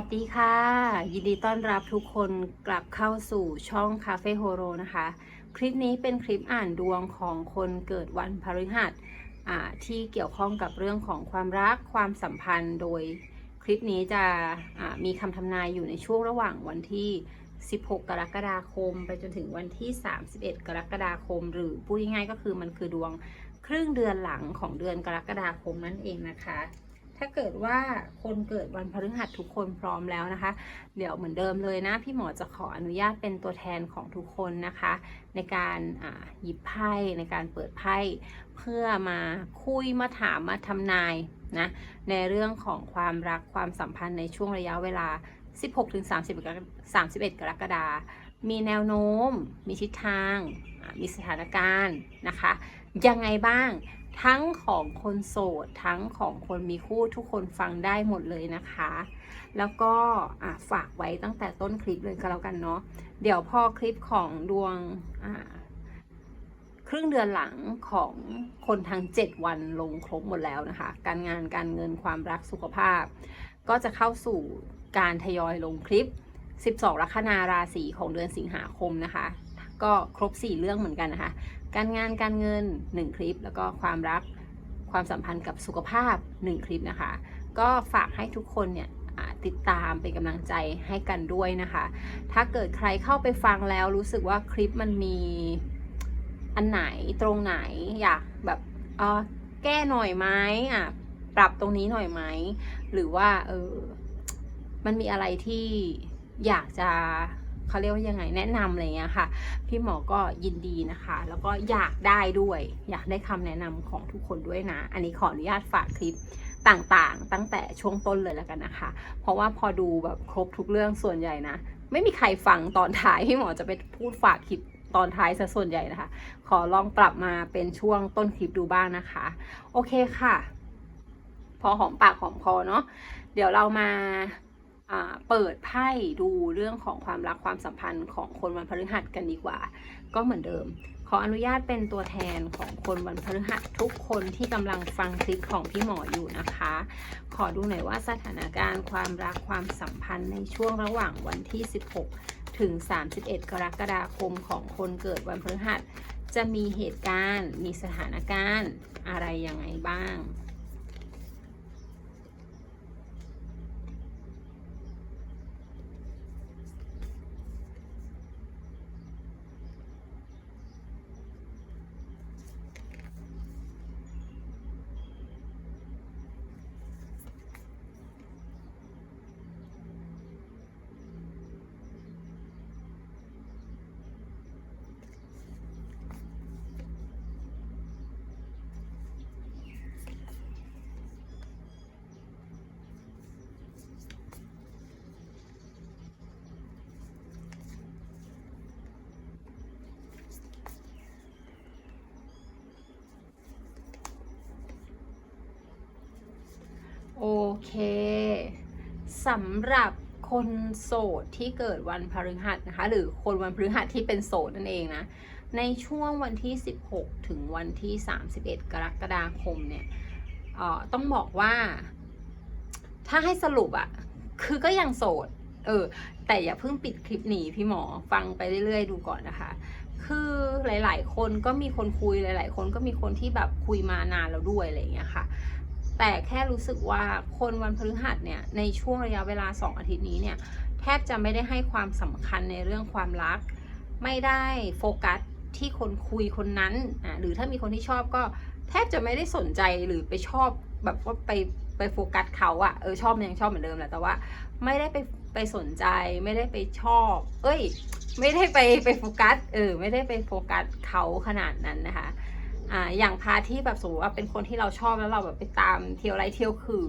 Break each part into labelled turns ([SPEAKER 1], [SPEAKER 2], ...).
[SPEAKER 1] วัสดีค่ะ ยินดีต้อนรับทุกคนกลับเข้าสู่ช่องคาเฟ่โฮโรนะคะ คลิปนี้เป็นคลิปอ่านดวงของคนเกิดวันพฤหัสที่เกี่ยวข้องกับเรื่องของความรักความสัมพันธ์ โดยคลิปนี้จะอ่ามีคำทำนายอยู่ในช่วงระหว่างวันที่ 16 กรกฎาคม ไปจนถึงวันที่ 31 กรกฎาคม หรือพูดง่ายๆก็คือมันคือดวงครึ่งเดือนหลังของเดือนกรกฎาคมนั่นเองนะคะ ถ้าเกิดว่าคนเกิดวันพฤหัสทุกคนพร้อมแล้วนะคะ เดี๋ยวเหมือนเดิมเลยนะ พี่หมอจะขออนุญาตเป็นตัวแทนของทุกคนนะคะ ในการหยิบไพ่ในการเปิดไพ่เพื่อมาคุยมาถามมาทำนายนะในเรื่องของความรักความสัมพันธ์ในช่วงระยะเวลา 16-31 กรกฎาคมมีแนวโน้ม มีทิศทาง มีสถานการณ์นะคะ ยังไงบ้าง ทั้งของคนโสด ทั้งของคนมีคู่ทุกคนฟังได้หมดเลยนะคะ แล้วก็ฝากไว้ตั้งแต่ต้นคลิปเลยก็แล้วกันเนาะเดี๋ยวพอคลิปของดวงครึ่งเดือนหลังของคนทั้ง 7 วันลงครบหมดแล้วนะคะ การงานการเงินความรักสุขภาพ ก็จะเข้าสู่การทยอยลงคลิป 12 ลัคนาราศีของเดือนสิงหาคมนะคะ ก็ครบ 4 เรื่องเหมือนกันนะคะ การงานการเงิน 1 คลิป แล้วก็ความรักความสัมพันธ์กับสุขภาพ 1 คลิปนะคะ ก็ฝากให้ทุกคนเนี่ยติดตามเป็นกำลังใจให้กันด้วยนะคะ ถ้าเกิดใครเข้าไปฟังแล้วรู้สึกว่าคลิปมันมีอันไหนตรงไหนอยากแบบเออแก้หน่อยไหมอะปรับตรงนี้หน่อยไหมหรือว่าเออมันมีอะไรที่อยากจะ เขาเรียกว่ายังไงแนะนำอะไรเงี้ยค่ะ พี่หมอก็ยินดีนะคะ แล้วก็อยากได้ด้วย อยากได้คำแนะนำของทุกคนด้วยนะ อันนี้ขออนุญาตฝากคลิปต่างๆ ตั้งแต่ช่วงต้นเลยแล้วกันนะคะ เพราะว่าพอดูแบบครบทุกเรื่องส่วนใหญ่นะ ไม่มีใครฟังตอนท้ายพี่หมอจะไปพูดฝากคลิปตอนท้ายซะส่วนใหญ่นะคะ ขอลองปรับมาเป็นช่วงต้นคลิปดูบ้างนะคะ โอเคค่ะ พอหอมปากหอมคอเนาะเดี๋ยวเรามา เปิดไพ่ดูเรื่องของความรักความสัมพันธ์ของคนวันพฤหัสกันดีกว่า ก็เหมือนเดิม ขออนุญาตเป็นตัวแทนของคนวันพฤหัสทุกคนที่กำลังฟังคลิปของพี่หมออยู่นะคะ ขอดูหน่อยว่าสถานการณ์ความรักความสัมพันธ์ในช่วงระหว่างวันที่ 16 ถึง 31 กรกฎาคมของคนเกิดวันพฤหัส จะมีเหตุการณ์ มีสถานการณ์อะไรยังไงบ้าง โอเคสำหรับคนโสดที่เกิดวันพฤหัสนะคะ หรือคนวันพฤหัสที่เป็นโสดนั่นเองนะ ในช่วงวันที่ 16 ถึงวันที่ 31 กรกฎาคมเนี่ยเอ่อต้องบอกว่า ถ้าให้สรุปอะคือก็ยังโสด เออ แต่อย่าเพิ่งปิดคลิปหนีพี่หมอฟังไปเรื่อยๆดูก่อนนะคะ คือหลาย ๆ คนก็มีคนคุยหลาย ๆ คนก็มีคนที่แบบคุยมานานแล้วด้วยอะไรอย่างเงี้ยค่ะ แต่แค่รู้สึกว่าคนวันพฤหัสเนี่ยในช่วงระยะเวลา 2 อาทิตย์นี้เนี่ยแทบจะไม่ได้ให้ความสำคัญในเรื่องความรัก ไม่ได้โฟกัสที่คนคุยคนนั้นอะหรือถ้ามีคนที่ชอบก็แทบจะไม่ได้สนใจหรือไปชอบแบบว่าไปไปโฟกัสเขาอะเออชอบยังชอบเหมือนเดิมแหละแต่ว่าไม่ได้ไปไปสนใจไม่ได้ไปชอบ เอ้ย ไม่ได้ไปไปโฟกัสเออไม่ได้ไปโฟกัสเขาขนาดนั้นนะคะ อ่าอย่างพาที่แบบสมมติว่าเป็นคนที่เราชอบแล้วเราแบบไปตามเที่ยวไรเที่ยวคือ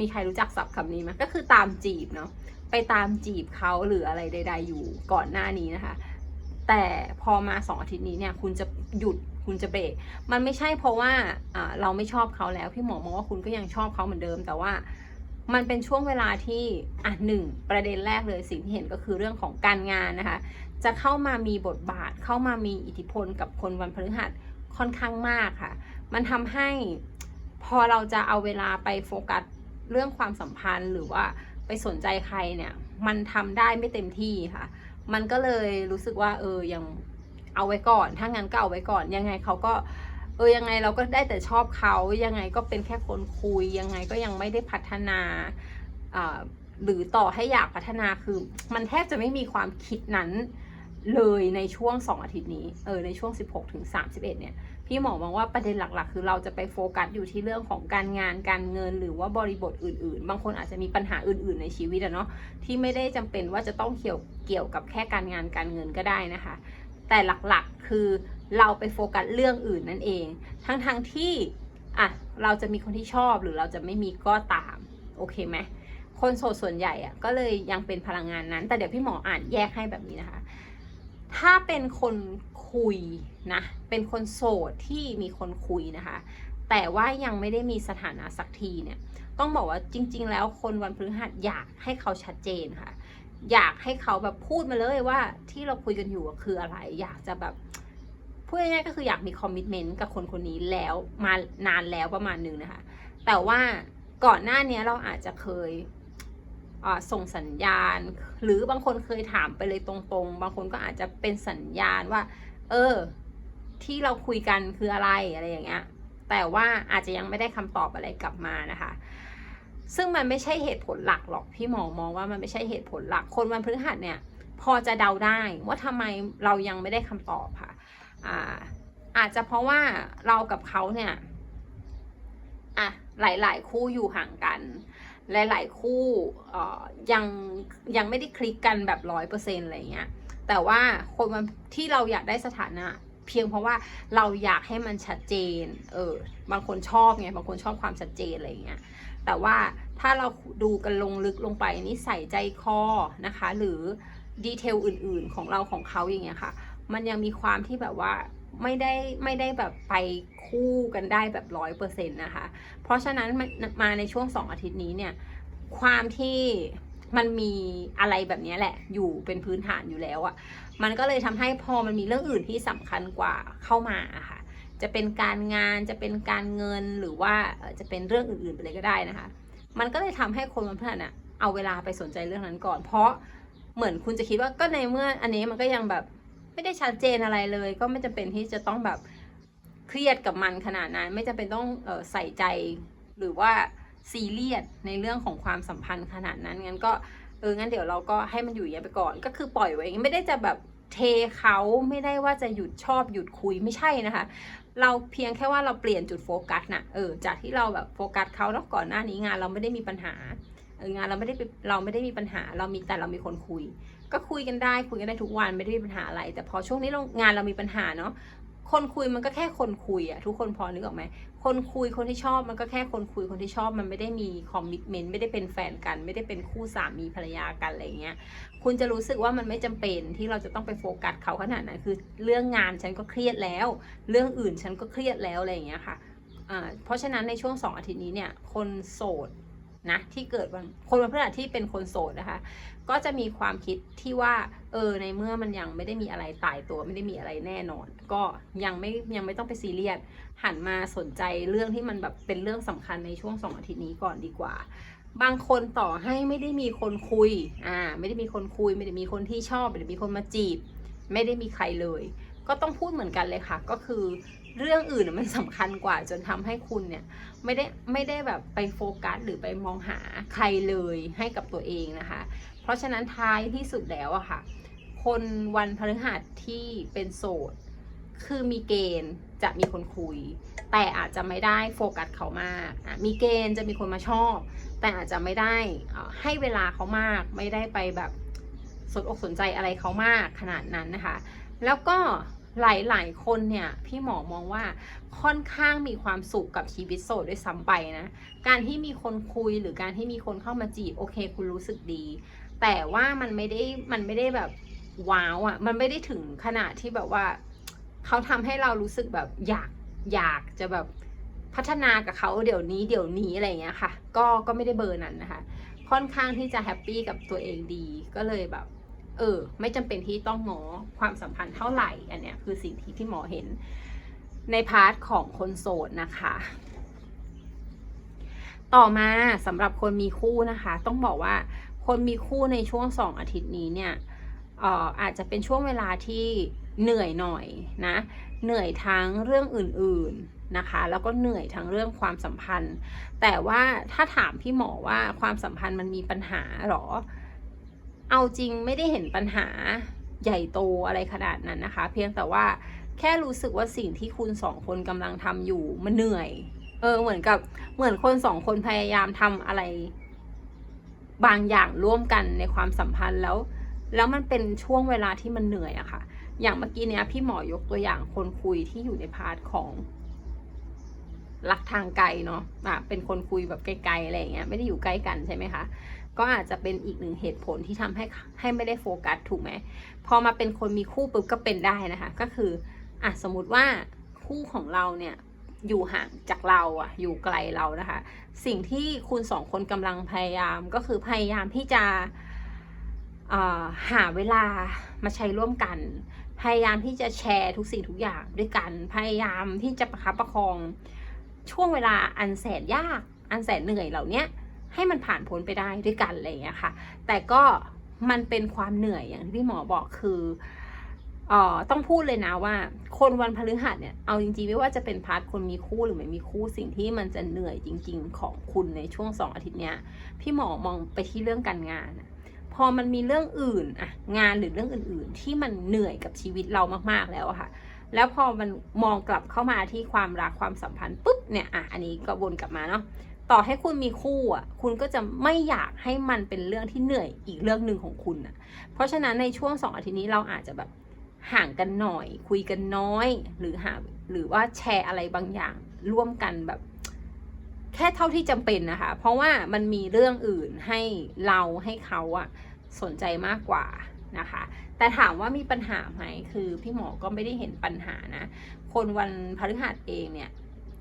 [SPEAKER 1] มีใครรู้จักศัพท์คำนี้ไหมก็คือตามจีบเนาะไปตามจีบเขาหรืออะไรใด ๆ อยู่ก่อนหน้านี้นะคะ แต่พอมาสองอาทิตย์นี้เนี่ย คุณจะหยุดคุณจะเบรกมันไม่ใช่เพราะว่าอ่าเราไม่ชอบเขาแล้วพี่หมอมองว่าคุณก็ยังชอบเขาเหมือนเดิม แต่ว่ามันเป็นช่วงเวลาที่อะหนึ่งประเด็นแรกเลยสิ่งที่เห็นก็คือเรื่องของการงานนะคะ จะเข้ามามีบทบาทเข้ามามีอิทธิพลกับคนวันพฤหัส ค่อนข้างมากค่ะ มันทำให้พอเราจะเอาเวลาไปโฟกัสเรื่องความสัมพันธ์หรือว่าไปสนใจใครเนี่ย มันทำได้ไม่เต็มที่ค่ะ มันก็เลยรู้สึกว่า เออยังเอาไว้ก่อน ถ้างั้นก็เอาไว้ก่อน ยังไงเขาก็ เออยังไงเราก็ได้แต่ชอบเขายังไงก็เป็นแค่คนคุย ยังไงก็ยังไม่ได้พัฒนาหรือต่อให้อยากพัฒนาคือ มันแทบจะไม่มีความคิดนั้น เลยในช่วง 2 อาทิตย์นี้ เออในช่วง 16ถึง31 เนี่ย พี่หมอมองว่าประเด็นหลักๆ คือเราจะไปโฟกัสอยู่ที่เรื่องของการงานการเงินหรือว่าบริบทอื่น ๆ บางคนอาจจะมีปัญหาอื่น ๆ ในชีวิตอะเนาะที่ไม่ได้จำเป็นว่าจะต้องเกี่ยวเกี่ยวกับแค่การงานการเงินก็ได้นะคะ แต่หลักๆคือเราไปโฟกัสเรื่องอื่นนั่นเอง ทั้งๆทที่อะเราจะมีคนที่ชอบหรือเราจะไม่มีก็ตามโอเคไหมคนโสดส่วนใหญ่อะก็เลยยังเป็นพลังงานนั้น แต่เดี๋ยวพี่หมออ่านแยกให้แบบนี้นะคะ ถ้าเป็นคนคุยนะ เป็นคนโสดที่มีคนคุยนะคะ แต่ว่ายังไม่ได้มีสถานะสักทีเนี่ย ต้องบอกว่าจริง ๆ แล้วคนวันพฤหัสอยากให้เขาชัดเจนค่ะ อยากให้เขาแบบพูดมาเลยว่าที่เราคุยกันอยู่คืออะไร อยากจะแบบพูดง่ายๆก็คืออยากมีคอมมิชเมนต์กับคนคนนี้แล้วมานานแล้วประมาณนึงนะคะ แต่ว่าก่อนหน้านี้เราอาจจะเคย ส่งสัญญาณ หรือบางคนเคยถามไปเลยตรงๆ บางคนก็อาจจะเป็นสัญญาณว่า เออ ที่เราคุยกันคืออะไรอะไรอย่างเงี้ยแต่ว่าอาจจะยังไม่ได้คำตอบอะไรกลับมานะคะ ซึ่งมันไม่ใช่เหตุผลหลักหรอกพี่หมอมองว่ามันไม่ใช่เหตุผลหลัก คนวันพฤหัสเนี่ย พอจะเดาได้ว่าทำไมเรายังไม่ได้คำตอบค่ะอ่าอาจจะเพราะว่าเรากับเขาเนี่ยอะหลาย ๆ คู่อยู่ห่างกัน หลาย ๆ คู่เอ่ยังยังไม่ได้คลิกกันแบบร้อยเปอร์เซ็นต์อะไรเงี้ย แต่ว่าคนมันที่เราอยากได้สถานะ เพียงเพราะว่าเราอยากให้มันชัดเจน เออ บางคนชอบไง บางคนชอบความชัดเจนอะไรเงี้ย แต่ว่าถ้าเราดูกันลงลึกลงไปนิสัยใจคอนะคะ หรือดีเทลอื่น ๆ ของเราของเขาอย่างเงี้ยค่ะ มันยังมีความที่แบบว่า ไม่ได้ไม่ได้แบบไปคู่กันได้แบบร้อยเปอร์เซ็นต์นะคะ เพราะฉะนั้นมาในช่วงสองอาทิตย์นี้เนี่ย ความที่มันมีอะไรแบบนี้แหละ อยู่เป็นพื้นฐานอยู่แล้วอะ่ะมันก็เลยทำให้พอมันมีเรื่องอื่นที่สำคัญกว่าเข้ามาะค่ะ จะเป็นการงานจะเป็นการเงินหรือว่าจะเป็นเรื่องอื่นๆไปเลยก็ได้นะคะ มันก็เลยทำให้คนวันพฤหัสน่ะเอาเวลาไปสนใจเรื่องนั้นก่อน เพราะเหมือนคุณจะคิดว่าก็ในเมื่ออันนี้มันก็ยังแบบ ไม่ได้ชัดเจนอะไรเลย ก็ไม่จำเป็นที่จะต้องแบบเครียดกับมันขนาดนั้น ไม่จำเป็นต้องออใส่ใจหรือว่าซีเรียสในเรื่องของความสัมพันธ์ขนาดนั้นงั้นก็เอองั้นเดี๋ยวเราก็ให้มันอยู่อย่างนี้ไปก่อน ก็คือปล่อยไว้อย่างนี้ไม่ได้จะแบบเทเขาไม่ได้ว่าจะหยุดชอบหยุดคุยไม่ใช่นะคะ เราเพียงแค่ว่าเราเปลี่ยนจุดโฟกัสนะเออจากที่เราแบบโฟกัสเขาแล้วก่อนหน้านี้งานเราไม่ได้มีปัญหาเอองานเราไม่ได้เราไม่ได้มีปัญหา เรามีแต่เรามีคนคุย ก็คุยกันได้คุยกันได้ทุกวันไม่ได้มีปัญหาอะไร แต่พอช่วงนี้เรางานเรามีปัญหาเนาะคนคุยมันก็แค่คนคุยอะทุกคนพอนึกออกไหมคนคุยคนที่ชอบมันก็แค่คนคุยคนที่ชอบมันไม่ได้มีคอมมิชเมนต์ไม่ได้เป็นแฟนกัน ไม่ได้เป็นคู่สามีภรรยากันอะไรเงี้ยคุณจะรู้สึกว่ามันไม่จำเป็นที่เราจะต้องไปโฟกัสเขาขนาดนั้นคือ เรื่องงานฉันก็เครียดแล้ว เรื่องอื่นฉันก็เครียดแล้วอะไรเงี้ยค่ะอ่าเพราะฉะนั้นในช่วงสองอาทิตย์นี้เนี่ยคนโสด นะที่เกิดวันคนวันพฤหัสที่เป็นคนโสดนะคะ ก็จะมีความคิดที่ว่าเออในเมื่อมันยังไม่ได้มีอะไรตายตัวไม่ได้มีอะไรแน่นอน ก็ยังไม่ยังไม่ต้องไปซีเรียสหันมาสนใจเรื่องที่มันแบบเป็นเรื่องสำคัญในช่วงสองอาทิตย์นี้ก่อนดีกว่า บางคนต่อให้ไม่ได้มีคนคุยอ่าไม่ได้มีคนคุย ไม่ได้มีคนที่ชอบไม่ได้มีคนมาจีบ ไม่ได้มีใครเลย ก็ต้องพูดเหมือนกันเลยค่ะ ก็คือ เรื่องอื่นมันสำคัญกว่าจนทำให้คุณเนี่ยไม่ได้ไม่ได้แบบไปโฟกัสหรือไปมองหาใครเลยให้กับตัวเองนะคะ เพราะฉะนั้นท้ายที่สุดแล้วอะค่ะ คนวันพฤหัสที่เป็นโสด คือมีเกณฑ์จะมีคนคุย แต่อาจจะไม่ได้โฟกัสเขามากมีเกณฑ์จะมีคนมาชอบ แต่อาจจะไม่ได้ให้เวลาเขามาก ไม่ได้ไปแบบสนอกสนใจอะไรเขามากขนาดนั้นนะคะ แล้วก็ หลาย ๆ คนเนี่ยพี่หมอมองว่าค่อนข้างมีความสุขกับชีวิตโสดด้วยซ้ำไปนะ การที่มีคนคุยหรือการที่มีคนเข้ามาจีบโอเค คุณรู้สึกดี แต่ว่ามันไม่ได้มันไม่ได้แบบว้าวอะ่ะมันไม่ได้ถึงขนาดที่แบบว่า เขาทำให้เรารู้สึกแบบอยากอยากจะแบบพัฒนากับเขาเดี๋ยวนี้เดี๋ยวนี้อะไรอย่างเงี้ยค่ะ ก็ก็ไม่ได้เบอร์นั้นนะคะ ค่อนข้างที่จะแฮปปี้กับตัวเองดีก็เลยแบบ เออ ไม่จำเป็นที่ต้องงอความสัมพันธ์เท่าไหร่ อันเนี้ยคือสิ่งที่ที่หมอเห็นในพาร์ทของคนโสดนะคะ ต่อมาสำหรับคนมีคู่นะคะ ต้องบอกว่าคนมีคู่ในช่วงสองอาทิตย์นี้เนี่ยเอ่ออาจจะเป็นช่วงเวลาที่เหนื่อยหน่อยนะ เหนื่อยทั้งเรื่องอื่นๆนะคะ แล้วก็เหนื่อยทั้งเรื่องความสัมพันธ์ แต่ว่าถ้าถามพี่หมอว่าความสัมพันธ์มันมีปัญหาหรอ เอาจริงไม่ได้เห็นปัญหาใหญ่โตอะไรขนาดนั้นนะคะ เพียงแต่ว่าแค่รู้สึกว่าสิ่งที่คุณสองคนกำลังทำอยู่มันเหนื่อย เออเหมือนกับเหมือนคนสองคนพยายามทำอะไร บางอย่างร่วมกันในความสัมพันธ์แล้ว แล้วมันเป็นช่วงเวลาที่มันเหนื่อยอะค่ะ อย่างเมื่อกี้เนี้ยพี่หมอยกตัวอย่างคนคุยที่อยู่ในพาร์ทของ รักทางไกลเนาะอะเป็นคนคุยแบบไกลๆอะไรอย่างเงี้ยไม่ได้อยู่ใกล้กันใช่ไหมคะก็อาจจะเป็นอีกหนึ่งเหตุผลที่ทำให้ให้ไม่ได้โฟกัสถูกไหมพอมาเป็นคนมีคู่ปุ๊บก็เป็นได้นะคะ ก็คืออะสมมติว่าคู่ของเราเนี่ยอยู่ห่างจากเราอะอยู่ไกลเรานะคะ สิ่งที่คุณสองคนกำลังพยายามก็คือพยายามที่จะหาเวลามาใช้ร่วมกัน พยายามที่จะแชร์ทุกสิ่งทุกอย่างด้วยกัน พยายามที่จะประคับประคอง ช่วงเวลาอันแสนยาก อันแสนเหนื่อยเหล่านี้ให้มันผ่านพ้นไปได้ด้วยกันอะไรอย่างเงี้ยค่ะ แต่ก็มันเป็นความเหนื่อยอย่างที่พี่หมอบอกคือเอ่อต้องพูดเลยนะว่า คนวันพฤหัสเนี่ย เอาจริงๆ ไม่ว่าจะเป็นพาร์ทคนมีคู่หรือไม่มีคู่สิ่งที่มันจะเหนื่อยจริง ๆ ของคุณในช่วงสองอาทิตย์เนี้ย พี่หมอมองไปที่เรื่องการงาน พอมันมีเรื่องอื่นอะงานหรือเรื่องอื่น ๆ ที่มันเหนื่อยกับชีวิตเรามากๆแล้วอะค่ะ แล้วพอมันมองกลับเข้ามาที่ความรักความสัมพันธ์ปุ๊บเนี่ยอะอันนี้ก็วนกลับมาเนาะต่อให้คุณมีคู่อะคุณก็จะไม่อยากให้มันเป็นเรื่องที่เหนื่อยอีกเรื่องหนึ่งของคุณอะ เพราะฉะนั้นในช่วงสองอาทิตย์นี้เราอาจจะแบบห่างกันหน่อย คุยกันน้อย หรือหาหรือว่าแชร์อะไรบางอย่างร่วมกันแบบ แค่เท่าที่จำเป็นนะคะ เพราะว่ามันมีเรื่องอื่นให้เราให้เขาอะสนใจมากกว่า นะคะ แต่ถามว่ามีปัญหาไหมคือพี่หมอก็ไม่ได้เห็นปัญหานะ คนวันพฤหัสเองเนี่ย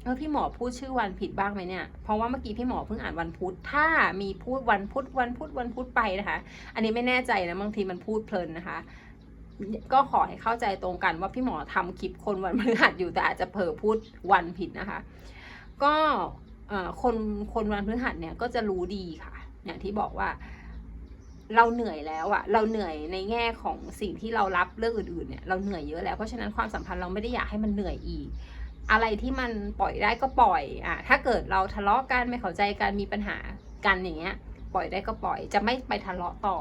[SPEAKER 1] เออพี่หมอพูดชื่อวันผิดบ้างไหมเนี่ย เพราะว่าเมื่อกี้พี่หมอเพิ่งอ่านวันพุธ ถ้ามีพูดวันพุธวันพุธวันพุธไปนะคะ อันนี้ไม่แน่ใจนะบางทีมันพูดเพลินนะคะ ก็ขอให้เข้าใจตรงกันว่าพี่หมอทำคลิปคนวันพฤหัสอยู่แต่อาจจะเผลอพูดวันผิดนะคะ ก็คนคนวันพฤหัสเนี่ยก็จะรู้ดีค่ะ อย่างที่บอกว่า เราเหนื่อยแล้วอะเราเหนื่อยในแง่ของสิ่งที่เรารับเรื่องอื่นๆเนี่ยเราเหนื่อยเยอะแล้วเพราะฉะนั้นความสัมพันธ์เราไม่ได้อยากให้มันเหนื่อยอีก อะไรที่มันปล่อยได้ก็ปล่อยอะถ้าเกิดเราทะเลาะกันไม่เข้าใจกันมีปัญหากันอย่างเงี้ย ปล่อยได้ก็ปล่อย จะไม่ไปทะเลาะต่อ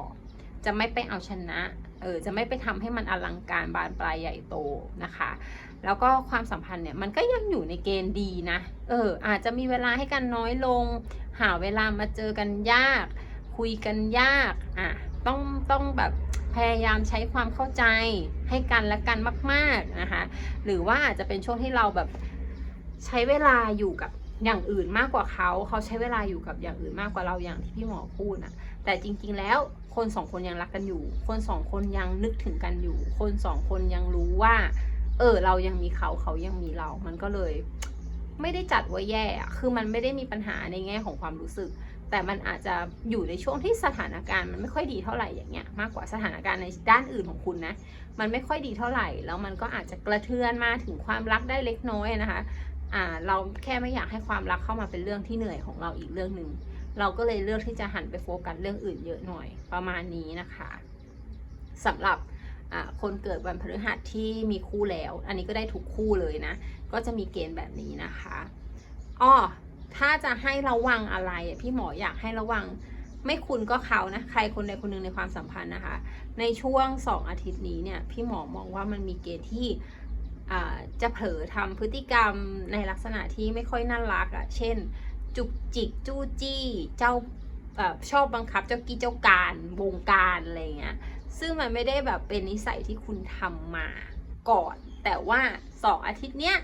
[SPEAKER 1] จะไม่ไปเอาชนะเออจะไม่ไปทำให้มันอลังการบานปลายใหญ่โตนะคะ แล้วก็ความสัมพันธ์เนี่ยมันก็ยังอยู่ในเกณฑ์ดีนะเอออาจจะมีเวลาให้กันน้อยลง หาเวลามาเจอกันยาก คุยกันยากอะต้องต้องแบบพยายามใช้ความเข้าใจให้กันและกันมากๆนะคะหรือว่าอาจจะเป็นช่วงที่เราแบบใช้เวลาอยู่กับอย่างอื่นมากกว่าเขาเขาใช้เวลาอยู่กับอย่างอื่นมากกว่าเราอย่างที่พี่หมอพูดนะแต่จริงๆแล้วคนสองคนยังรักกันอยู่ คนสองคนยังนึกถึงกันอยู่ คนสองคนยังรู้ว่า เออเรายังมีเขาเขายังมีเรา มันก็เลย ไม่ได้จัดว่าแย่อะคือมันไม่ได้มีปัญหาในแง่ของความรู้สึก แต่มันอาจจะอยู่ในช่วงที่สถานการณ์มันไม่ค่อยดีเท่าไหร่อย่างเงี้ยมากกว่าสถานการณ์ในด้านอื่นของคุณนะมันไม่ค่อยดีเท่าไหร่ แล้วมันก็อาจจะกระเทือนมาถึงความรักได้เล็กน้อยนะคะอ่าเราแค่ไม่อยากให้ความรักเข้ามาเป็นเรื่องที่เหนื่อยของเราอีกเรื่องหนึ่งเราก็เลยเลือกที่จะหันไปโฟกัสเรื่องอื่นเยอะหน่อยประมาณนี้นะคะสำหรับคนเกิดวันพฤหัสที่มีคู่แล้ว อันนี้ก็ได้ทุกคู่เลยนะ ก็จะมีเกณฑ์แบบนี้นะคะ อ้อ ถ้าจะให้ระวังอะไร พี่หมออยากให้ระวัง ไม่คุณก็เขานะ ใครคนใดคนหนึ่งในความสัมพันธ์นะคะ ในช่วงสองอาทิตย์นี้เนี่ย พี่หมอมองว่ามันมีเกณฑ์ที่จะเผลอทำพฤติกรรมในลักษณะที่ไม่ค่อยน่ารักอะ่ะ เช่น จุกจิกจู้จี้ เจ้าอชอบบังคับเจ้ากี้เจ้าการวงการอะไรเงี้ย ซึ่งมันไม่ได้แบบเป็นนิสัยที่คุณทำมาก่อน แต่ว่าสองอาทิตย์เนี้ย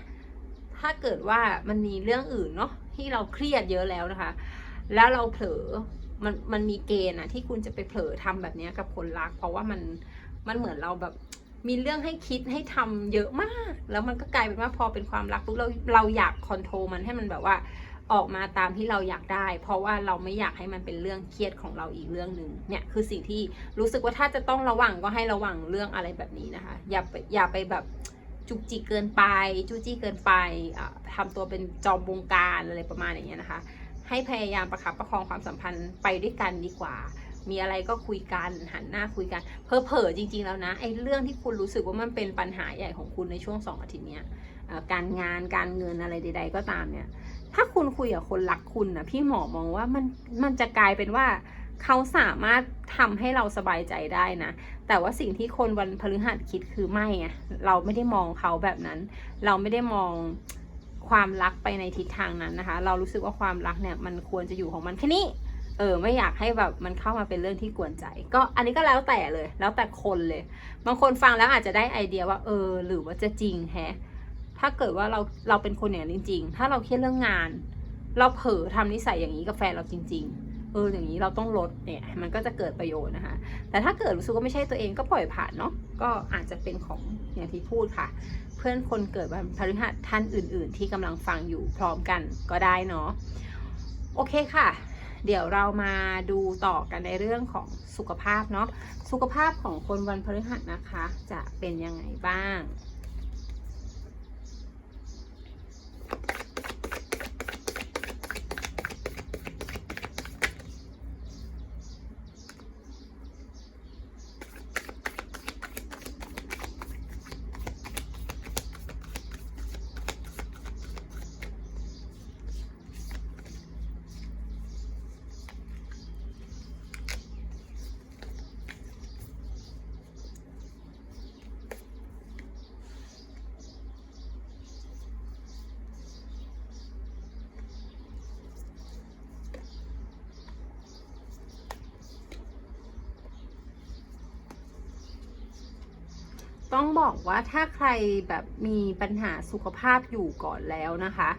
[SPEAKER 1] ถ้าเกิดว่ามันมีเรื่องอื่นเนาะ ที่เราเครียดเยอะแล้วนะคะ แล้วเราเผลอมันมันมีเกณฑ์อะที่คุณจะไปเผลอทำแบบนี้กับคนรัก เพราะว่ามันมันเหมือนเราแบบมีเรื่องให้คิดให้ทำเยอะมาก แล้วมันก็กลายเป็นว่าพอเป็นความรักปุ๊บเราเราอยากคอนโทรลมันให้มันแบบว่าออกมาตามที่เราอยากได้ เพราะว่าเราไม่อยากให้มันเป็นเรื่องเครียดของเราอีกเรื่องหนึ่งเนี่ยคือสิ่งที่รู้สึกว่าถ้าจะต้องระวังก็ให้ระวังเรื่องอะไรแบบนี้นะคะ อย่าไปอย่าไปแบบ จุกจิกเกินไปจู้จี้เกินไปอะทำตัวเป็นจอมวงการอะไรประมาณอย่างเงี้ยนะคะ ให้พยายามประคับประคองความสัมพันธ์ไปด้วยกันดีกว่า มีอะไรก็คุยกันหันหน้าคุยกัน เพอเพอจริง ๆ แล้วนะไอ้เรื่องที่คุณรู้สึกว่ามันเป็นปัญหาใหญ่ของคุณในช่วงสองอาทิตย์เนี้ยการงานการเงินอะไรใด ๆ ก็ตามเนี่ย ถ้าคุณคุยกับคนรักคุณนะพี่หมอมองว่ามันมันจะกลายเป็นว่า เขาสามารถทำให้เราสบายใจได้นะ แต่ว่าสิ่งที่คนวันพฤหัสคิดคือไม่ไงเราไม่ได้มองเขาแบบนั้น เราไม่ได้มองความรักไปในทิศทางนั้นนะคะ เรารู้สึกว่าความรักเนี่ยมันควรจะอยู่ของมันแค่นี้เออไม่อยากให้แบบมันเข้ามาเป็นเรื่องที่กวนใจ ก็อันนี้ก็แล้วแต่เลย แล้วแต่คนเลย บางคนฟังแล้วอาจจะได้ไอเดียว่า เออ หรือว่าจะจริงแฮะถ้าเกิดว่าเราเราเป็นคนอย่างนั้นจริง ๆ ถ้าเราเครียดเรื่องงาน เราเผลอทำนิสัยอย่างนี้กับแฟนเราจริง ๆ เอออย่างนี้เราต้องลดเนี่ยมันก็จะเกิดประโยชน์นะคะ แต่ถ้าเกิดรู้สึกว่าไม่ใช่ตัวเองก็ปล่อยผ่านเนาะก็อาจจะเป็นของอย่างที่พูดค่ะ เพื่อนคนเกิดวันพฤหัสท่านอื่น ๆ ที่กำลังฟังอยู่พร้อมกันก็ได้เนาะโอเคค่ะ เดี๋ยวเรามาดูต่อกันในเรื่องของสุขภาพเนาะสุขภาพของคนวันพฤหัสนะคะ จะเป็นยังไงบ้าง ต้องบอกว่าถ้าใครแบบมีปัญหาสุขภาพอยู่ก่อนแล้วนะคะ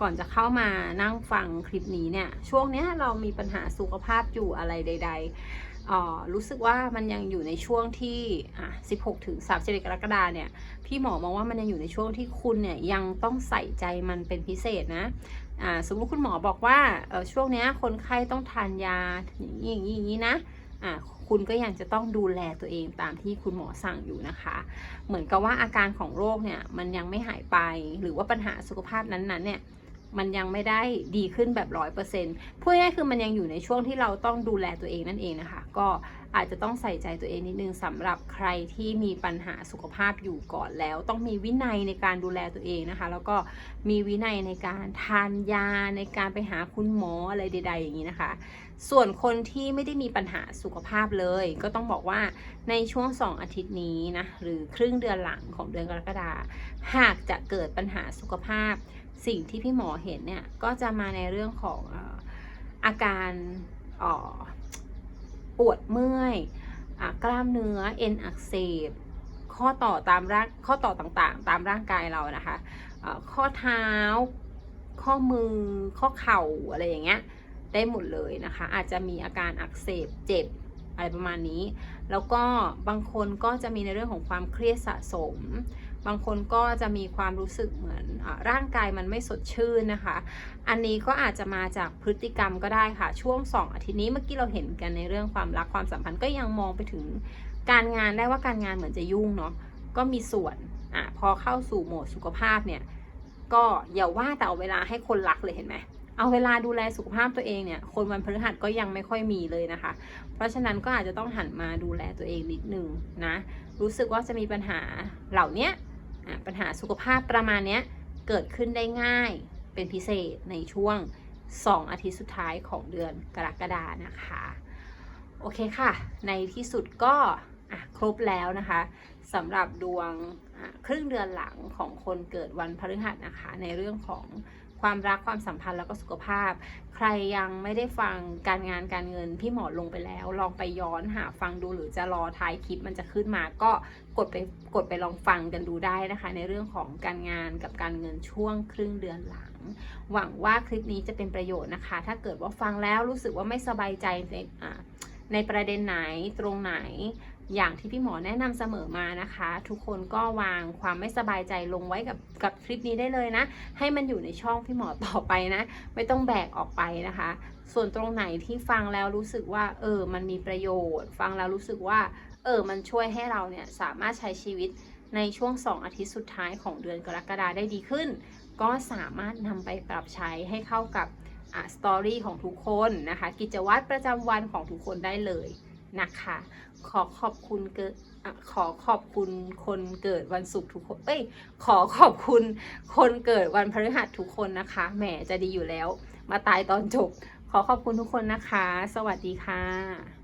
[SPEAKER 1] ก่อนจะเข้ามานั่งฟังคลิปนี้เนี่ย ช่วงเนี้ยเรามีปัญหาสุขภาพอยู่อะไรใดๆอ่อรู้สึกว่ามันยังอยู่ในช่วงที่อะ16 ถึง31กรกฎาเนี่ย พี่หมอมองว่ามันยังอยู่ในช่วงที่คุณเนี่ยยังต้องใส่ใจมันเป็นพิเศษนะอ่าสมมุติคุณหมอบอกว่าเออช่วงเนี้ยคนไข้ต้องทานยาอย่างนี้อย่างนี้นะ อ่าคุณก็ยังจะต้องดูแลตัวเองตามที่คุณหมอสั่งอยู่นะคะ เหมือนกับว่าอาการของโรคเนี่ยมันยังไม่หายไปหรือว่าปัญหาสุขภาพนั้นๆเนี่ยมันยังไม่ได้ดีขึ้นแบบร้อยเปอร์เซ็นต์พูดง่ายคือมันยังอยู่ในช่วงที่เราต้องดูแลตัวเองนั่นเองนะคะ ก็ อาจจะต้องใส่ใจตัวเองนิดนึงสำหรับใครที่มีปัญหาสุขภาพอยู่ก่อนแล้ว ต้องมีวินัยในการดูแลตัวเองนะคะ แล้วก็มีวินัยในการทานยาในการไปหาคุณหมออะไรใด ๆ อย่างนี้นะคะ ส่วนคนที่ไม่ได้มีปัญหาสุขภาพเลย ก็ต้องบอกว่าในช่วง 2 อาทิตย์นี้นะหรือครึ่งเดือนหลังของเดือนกรกฎาหากจะเกิดปัญหาสุขภาพ สิ่งที่พี่หมอเห็นเนี่ยก็จะมาในเรื่องของอาการอ่อ วดเมื่อยอกล้ามเนื้อเอ็นอักเสบข้อต่อตามร่างข้อต่อต่างๆ ตามร่างกายเรานะคะข้อเท้า ข้อมือ ข้อเข่าอะไรอย่างเงี้ยได้หมดเลยนะคะ อาจจะมีอาการอักเสบเจ็บอะไรประมาณนี้ แล้วก็บางคนก็จะมีในเรื่องของความเครียดสะสม บางคนก็จะมีความรู้สึกเหมือนอร่างกายมันไม่สดชื่นนะคะ อันนี้ก็อาจจะมาจากพฤติกรรมก็ได้ค่ะ ช่วง 2 อาทิตย์นี้เมื่อกี้เราเห็นกันในเรื่องความรักความสัมพันธ์ก็ยังมองไปถึงการงานได้ว่าการงานเหมือนจะยุ่งเนาะก็มีส่วนอะพอเข้าสู่โหมดสุขภาพเนี่ยก็อย่าว่าแต่เอาเวลาให้คนรักเลยเห็นไหมเอาเวลาดูแลสุขภาพตัวเองเนี่ย คนวันพฤหัสก็ยังไม่ค่อยมีเลยนะคะ เพราะฉะนั้นก็อาจจะต้องหันมาดูแลตัวเองนิดนึงนะ รู้สึกว่าจะมีปัญหาเหล่านี้ ปัญหาสุขภาพประมาณนี้เกิดขึ้นได้ง่ายเป็นพิเศษในช่วง 2 อาทิตย์สุดท้ายของเดือนกรกฎานะคะ โอเคค่ะ ในที่สุดก็ครบแล้วนะคะสำหรับดวงครึ่งเดือนหลังของคนเกิดวันพฤหัสนะคะ ในเรื่องของ ความรักความสัมพันธ์แล้วก็สุขภาพ ใครยังไม่ได้ฟังการงานการเงินพี่หมอลงไปแล้ว ลองไปย้อนหาฟังดูหรือจะรอท้ายคลิปมันจะขึ้นมาก็กดไปกดไปลองฟังกันดูได้นะคะ ในเรื่องของการงานกับการเงินช่วงครึ่งเดือนหลัง หวังว่าคลิปนี้จะเป็นประโยชน์นะคะ ถ้าเกิดว่าฟังแล้วรู้สึกว่าไม่สบายใจในในประเด็นไหนตรงไหน อย่างที่พี่หมอแนะนำเสมอมานะคะ ทุกคนก็วางความไม่สบายใจลงไว้กับกับคลิปนี้ได้เลยนะ ให้มันอยู่ในช่องพี่หมอต่อไปนะ ไม่ต้องแบกออกไปนะคะ ส่วนตรงไหนที่ฟังแล้วรู้สึกว่าเออมันมีประโยชน์ ฟังแล้วรู้สึกว่าเออมันช่วยให้เราเนี่ยสามารถใช้ชีวิตในช่วง 2 อาทิตย์สุดท้ายของเดือนกรกฎาได้ดีขึ้น ก็สามารถนำไปปรับใช้ให้เข้ากับอะสตอรี่ของทุกคนนะคะ กิจวัตรประจำวันของทุกคนได้เลย นะคะ ขอขอบคุณเกิดขอขอบคุณคนเกิดวันศุกร์ทุกคนเอ้ยขอขอบคุณคนเกิดวันพฤหัสทุกคนนะคะแหมจะดีอยู่แล้ว มาตายตอนจบ ขอขอบคุณทุกคนนะคะ สวัสดีค่ะ